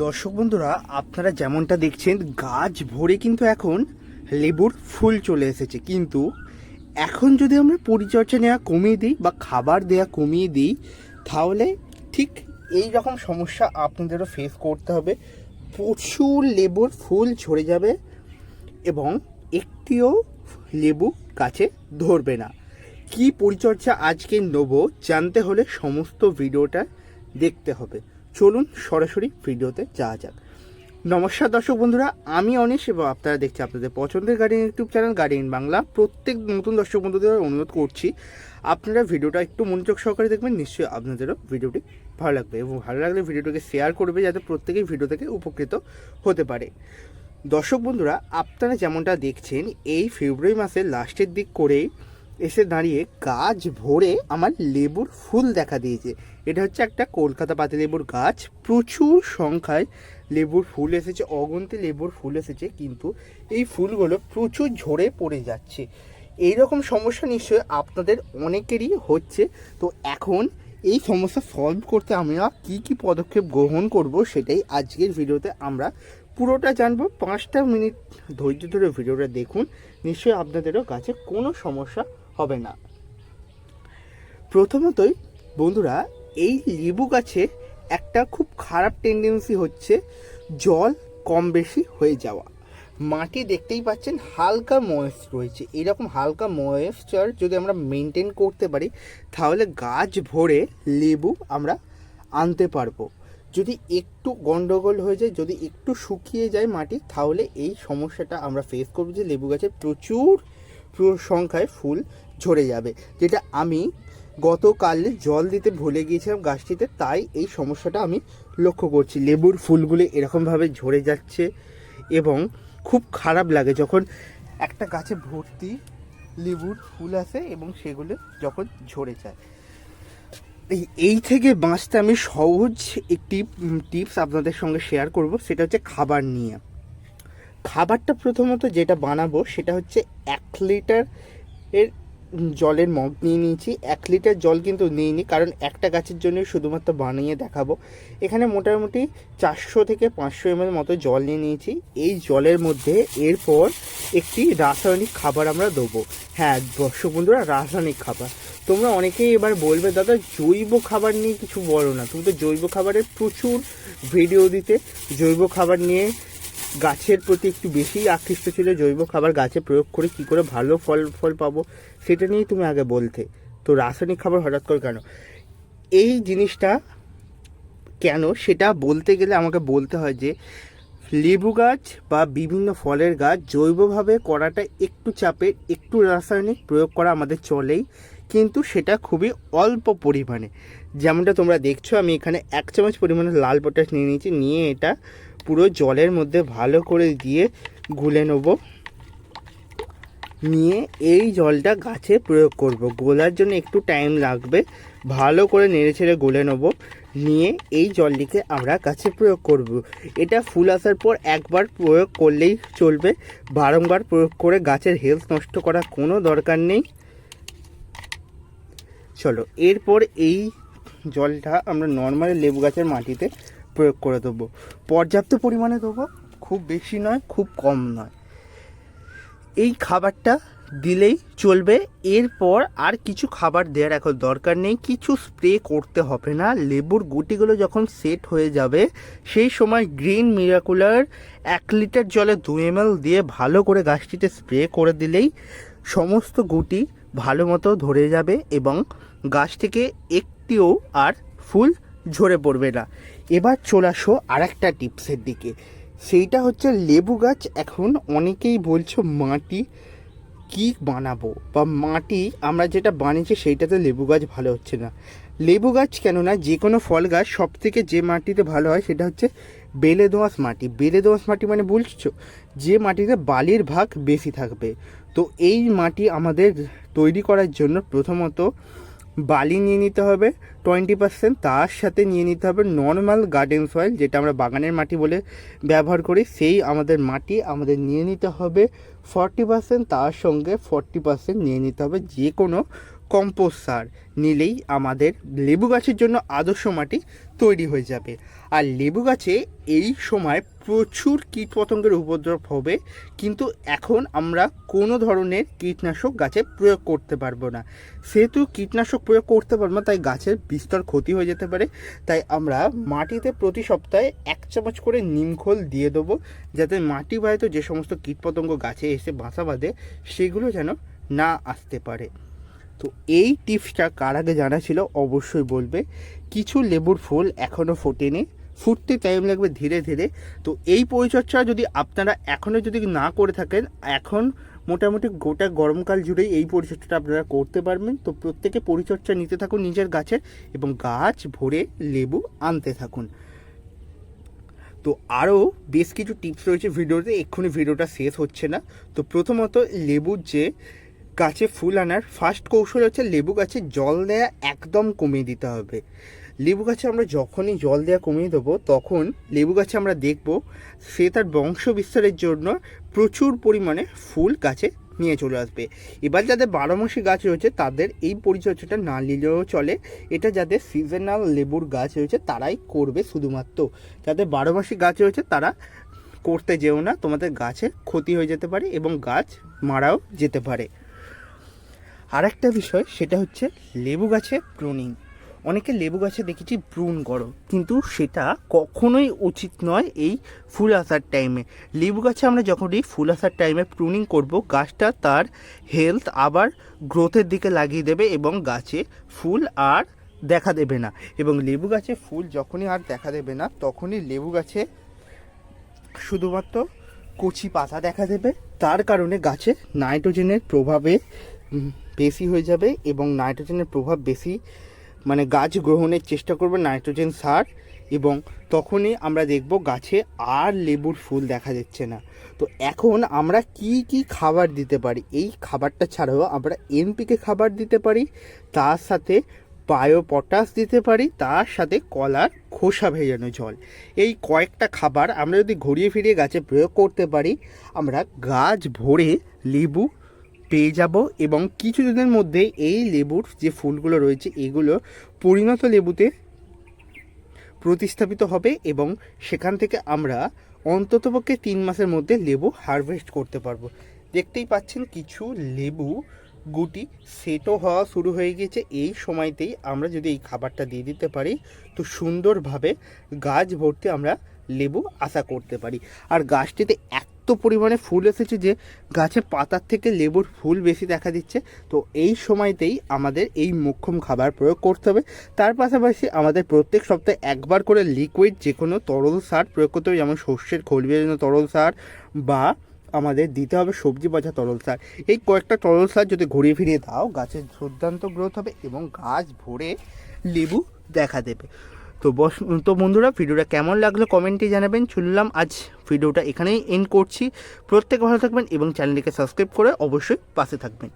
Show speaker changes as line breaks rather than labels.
দর্শক বন্ধুরা, আপনারা যেমনটা দেখছেন, গাছ ভরে কিন্তু এখন লেবুর ফুল চলে এসেছে। কিন্তু এখন যদি আমরা পরিচর্যা নেওয়া কমিয়ে দিই বা খাবার দেওয়া কমিয়ে দিই, তাহলে ঠিক এই রকম সমস্যা আপনাদেরও ফেস করতে হবে। প্রচুর লেবুর ফুল ঝরে যাবে এবং একটিও লেবু গাছে ধরবে না। কি পরিচর্যা আজকে নেব, জানতে হলে সমস্ত ভিডিওটা দেখতে হবে। চলুন সরাসরি ভিডিওতে যাওয়া যাক। নমস্কার দর্শক বন্ধুরা, আমি অনিশ এবং আপনারা দেখছি আপনাদের পছন্দের garden YouTube channel garden Bangla. প্রত্যেক নতুন দর্শক বন্ধুদের অনুরোধ করছি, আপনারা ভিডিওটা একটু মনোযোগ সহকারে দেখবেন, নিশ্চয়ই আপনাদেরও ভিডিওটি ভালো লাগবে এবং ভালো লাগলে ভিডিওটাকে শেয়ার করবে যাতে প্রত্যেকেই ভিডিও থেকে উপকৃত হতে পারে। দর্শক বন্ধুরা, আপনারা যেমনটা দেখছেন, এই ফেব্রুয়ারি মাসের লাস্টের দিক করেই এসে দাঁড়িয়ে গাছ ভরে আমার লেবুর ফুল দেখা দিয়েছে। এটা হচ্ছে একটা কলকাতা পাতি লেবুর গাছ। প্রচুর সংখ্যায় লেবুর ফুল এসেছে, অগন্তি লেবুর ফুল এসেছে, কিন্তু এই ফুলগুলো প্রচুর ঝরে পড়ে যাচ্ছে। এই রকম সমস্যা নিশ্চয়ই আপনাদের অনেকেরই হচ্ছে। তো এখন এই সমস্যা সলভ করতে আমরা কি কি পদক্ষেপ গ্রহণ করব সেটাই আজকের ভিডিওতে আমরা পুরোটা জানব। পাঁচটা মিনিট ধৈর্য ধরে ভিডিওটা দেখুন। নিশ্চয়ই আপনাদেরও কাছে কোনো সমস্যা হবে না। প্রথমতই বন্ধুরা, এই লেবু গাছে একটা খুব খারাপ টেন্ডেন্সি হচ্ছে জল কম বেশি হয়ে যাওয়া। মাটি দেখতেই পাচ্ছেন হালকা ময়েস্ট রয়েছে। এরকম হালকা ময়েশ্চার যদি আমরা মেনটেন করতে পারি, তাহলে গাছ ভরে লেবু আমরা আনতে পারব। যদি একটু গন্ডগোল হয়ে যায়, যদি একটু শুকিয়ে যায় মাটি, তাহলে এই সমস্যাটা আমরা ফেস করব যে লেবু গাছে প্রচুর প্রচুর সংখ্যায় ফুল ঝরে যাবে, যেটা আমি গতকাল জল দিতে ভুলে গিয়েছিলাম গাছটিতে, তাই এই সমস্যাটা আমি লক্ষ্য করছি। লেবুর ফুলগুলি এরকমভাবে ঝরে যাচ্ছে এবং খুব খারাপ লাগে যখন একটা গাছে ভর্তি লেবুর ফুল আসে এবং সেগুলো যখন ঝরে যায়। এই এই থেকে বাঁচতে আমি সহজ একটি টিপস আপনাদের সঙ্গে শেয়ার করব, সেটা হচ্ছে খাবার নিয়ে। খাবারটা প্রথমত যেটা বানাবো সেটা হচ্ছে এক লিটার এর জলের মগ নিয়ে নিয়েছি। এক লিটার জল কিন্তু নিইনি, কারণ একটা গাছের জন্য শুধুমাত্র বানিয়ে দেখাবো। এখানে মোটামুটি চারশো থেকে পাঁচশো এম মতো জল নিয়ে নিয়েছি। এই জলের মধ্যে এরপর একটি রাসায়নিক খাবার আমরা দেবো। হ্যাঁ দর্শক বন্ধুরা, রাসায়নিক খাবার। তোমরা অনেকেই এবার বলবে, দাদা, জৈব খাবার নিয়ে কিছু বলো না। তুমি তো জৈব খাবারের প্রচুর ভিডিও দিতে। জৈব খাবার নিয়ে গাছের প্রতি একটু বেশি আকৃষ্ট ছিল, জৈব খাবার গাছে প্রয়োগ করে কি করে ভালো ফল ফল পাবো সেটা নিয়েই তুমি আগে বলতে। তো রাসায়নিক খাবার হঠাৎ করে কেন? এই জিনিসটা কেন সেটা বলতে গেলে আমাকে বলতে হয় যে, লেবু গাছ বা বিভিন্ন ফলের গাছ জৈবভাবে করাটা একটু চাপের একটু রাসায়নিক প্রয়োগ করা আমাদের চলেই, কিন্তু সেটা খুবই অল্প পরিমাণে। যেমনটা তোমরা দেখছ, আমি এখানে এক চামচ পরিমাণে লাল পটাশ নিয়ে নিয়েছি, নিয়ে এটা পুরো জলের মধ্যে ভালো করে দিয়ে গুলে নেব। নিয়ে এই জলটা গাছে প্রয়োগ করব। গোলার জন্য একটু টাইম লাগবে। ভালো করে নেড়ে ছেড়ে গলে নেব। নিয়ে এই জলটিকে আমরা গাছে প্রয়োগ করব। এটা ফুল আসার পর একবার প্রয়োগ করলেই চলবে। বারংবার প্রয়োগ করে গাছের হেলথ নষ্ট করার কোনো দরকার নেই। চলো, এরপর এই জলটা আমরা নর্মাল লেবু গাছের মাটিতে প্রয়োগ করে দেবো। পর্যাপ্ত পরিমাণে দেবো, খুব বেশি নয়, খুব কম নয়। এই খাবারটা দিলেই চলবে, এরপর আর কিছু খাবার দেওয়ার এখন দরকার নেই, কিছু স্প্রে করতে হবে না। লেবুর গুটিগুলো যখন সেট হয়ে যাবে, সেই সময় গ্রিন মিরাকুলার এক লিটার জলে দু এম দিয়ে ভালো করে গাছটিতে স্প্রে করে দিলেই সমস্ত গুটি ভালো মতো ধরে যাবে এবং গাছ থেকে একটিও আর ফুল ঝরে পড়বে না। এবার চলে আসো আর একটা টিপসের দিকে। সেইটা হচ্ছে লেবু গাছ, এখন অনেকেই বলছো মাটি কি বানাবো? বা মাটি আমরা যেটা বানিয়েছি সেইটাতে লেবু গাছ ভালো হচ্ছে না। লেবু গাছ কেন না যে কোনো ফল গাছ সব থেকে যে মাটিতে ভালো হয় সেটা হচ্ছে বেলে দোঁয়াশ মাটি। বেলে দোঁয়াশ মাটি মানে বলছো? যে মাটিতে বালির ভাগ বেশি থাকবে। তো এই মাটি আমাদের তৈরি করার জন্য প্রথমত বালি নিয়ে নিতে হবে টোয়েন্টি পার্সেন্ট তার সাথে নিয়ে নিতে হবে নর্মাল গার্ডেন সয়েল যেটা আমরা বাগানের মাটি বলে ব্যবহার করি। সেই আমাদের মাটি আমাদের নিয়ে নিতে হবে ফর্টি পার্সেন্ট তার সঙ্গে ফর্টি পার্সেন্ট নিয়ে নিতে হবে যে কোনো কম্পোস্ট সার নিলেই আমাদের লেবু গাছের জন্য আদর্শ মাটি তৈরি হয়ে যাবে। আর লেবু গাছে এই সময় প্রচুর কীটপতঙ্গের উপদ্রব হবে, কিন্তু এখন আমরা কোনো ধরনের কীটনাশক গাছে প্রয়োগ করতে পারব না। সেহেতু কীটনাশক প্রয়োগ করতে পারব না, তাই গাছের বিস্তর ক্ষতি হয়ে যেতে পারে। তাই আমরা মাটিতে প্রতি সপ্তাহে এক চামচ করে নিমখোল দিয়ে দেবো, যাতে মাটি বাহিত যে সমস্ত কীটপতঙ্গ গাছে এসে বাসা বাঁধে, সেগুলো যেন না আসতে পারে। তো এই টিপসটা কার আগে জানা ছিল অবশ্যই বলবে। কিছু লেবুর ফুল এখনও ফোটেনি, ফুটতে টাইম লাগবে ধীরে ধীরে। তো এই পরিচর্যা যদি আপনারা এখনও যদি না করে থাকেন, এখন মোটামুটি গোটা গরমকাল জুড়েই এই পরিচর্যাটা আপনারা করতে পারবেন। তো প্রত্যেকে পরিচর্যা নিতে থাকুন নিজের গাছের এবং গাছ ভরে লেবু আনতে থাকুন। তো আরও বেশ কিছু টিপস রয়েছে ভিডিওতে, এক্ষুনি ভিডিওটা শেষ হচ্ছে না। তো প্রথমত লেবুর যে গাছে ফুল আনার ফার্স্ট কৌশল হচ্ছে লেবু গাছে জল দেয়া একদম কমিয়ে দিতে হবে। লেবু গাছে আমরা যখনই জল দেওয়া কমিয়ে দেবো, তখন লেবু গাছে আমরা দেখব সে তার বংশ বিস্তারের জন্য প্রচুর পরিমাণে ফুল গাছে নিয়ে চলে আসবে। এবার যাদের বারোমাসি গাছ রয়েছে, তাদের এই পরিচর্যাটা না নিলেও চলে। এটা যাদের সিজনাল লেবুর গাছ রয়েছে, তারাই করবে শুধুমাত্র। যাদের বারোমাসি গাছ রয়েছে, তারা করতে যেও না, তোমাদের গাছে ক্ষতি হয়ে যেতে পারে এবং গাছ মারাও যেতে পারে। আরেকটা বিষয়, সেটা হচ্ছে লেবু গাছে প্রুনিং। অনেকে লেবু গাছে দেখেছি প্রুন করো কিন্তু সেটা কখনোই উচিত নয় এই ফুল আসার টাইমে লেবু গাছে আমরা যখনই ফুল আসার টাইমে প্রুনিং করব, গাছটা তার হেলথ আবার গ্রোথের দিকে লাগিয়ে দেবে এবং গাছে ফুল আর দেখা দেবে না। এবং লেবু গাছে ফুল যখনই আর দেখা দেবে না, তখনই লেবু গাছে শুধুমাত্র কচি পাতা দেখা দেবে। তার কারণে গাছে নাইট্রোজেনের প্রভাবে বেশি হয়ে যাবে এবং নাইট্রোজেনের প্রভাব বেশি মানে গাছ গ্রহণের চেষ্টা করবে নাইট্রোজেন সার এবং তখনই আমরা দেখব গাছে আর লেবুর ফুল দেখা যাচ্ছে না। তো এখন আমরা কি কি খাবার দিতে পারি? এই খাবারটা ছাড়াও আমরা এনপিকে খাবার দিতে পারি, তার সাথে বায়ো পটাশ দিতে পারি, তার সাথে কলার খোসা ভেজানো জল। এই কয়েকটা খাবার আমরা যদি ঘুরিয়ে ফিরিয়ে গাছে প্রয়োগ করতে পারি, আমরা গাছ ভরে লেবু পেয়ে যাব এবং কিছুদিনের মধ্যে এই লেবুর যে ফুলগুলো রয়েছে, এগুলো পরিণত লেবুতে প্রতিস্থাপিত হবে এবং সেখান থেকে আমরা অন্ততপক্ষে তিন মাসের মধ্যে লেবু হারভেস্ট করতে পারব। দেখতেই পাচ্ছেন কিছু লেবু গুটি সেটও হওয়া শুরু হয়ে গেছে। এই সময়তেই আমরা যদি এই খাবারটা দিয়ে দিতে পারি, তো সুন্দরভাবে গাছ ভর্তি আমরা লেবু আশা করতে পারি। আর গাছটিতে এত পরিমাণে ফুল এসেছে যে গাছে পাতার থেকে লেবুর ফুল বেশি দেখা দিচ্ছে। তো এই সময়তেই আমাদের এই মোক্ষম খাবার প্রয়োগ করতে হবে। তার পাশাপাশি আমাদের প্রত্যেক সপ্তাহে একবার করে লিকুইড যে কোনো তরল সার প্রয়োগ করতে হবে, যেমন শস্যের খোল জন্য তরল সার বা আমাদের দিতে হবে সবজি বাজা তরল সার। এই কয়েকটা তরল সার যদি ঘুরিয়ে ফিরিয়ে দাও, গাছের দুর্দান্ত গ্রোথ হবে এবং গাছ ভরে লেবু দেখা দেবে। তো বস, তো বন্ধুরা ভিডিওটা কেমন লাগল কমেন্টে জানাবেন। শুনলাম আজ ভিডিওটা এখানেই এন্ড করছি। প্রত্যেক ভালো থাকবেন এবং চ্যানেলটিকে সাবস্ক্রাইব করে অবশ্যই পাশে থাকবেন।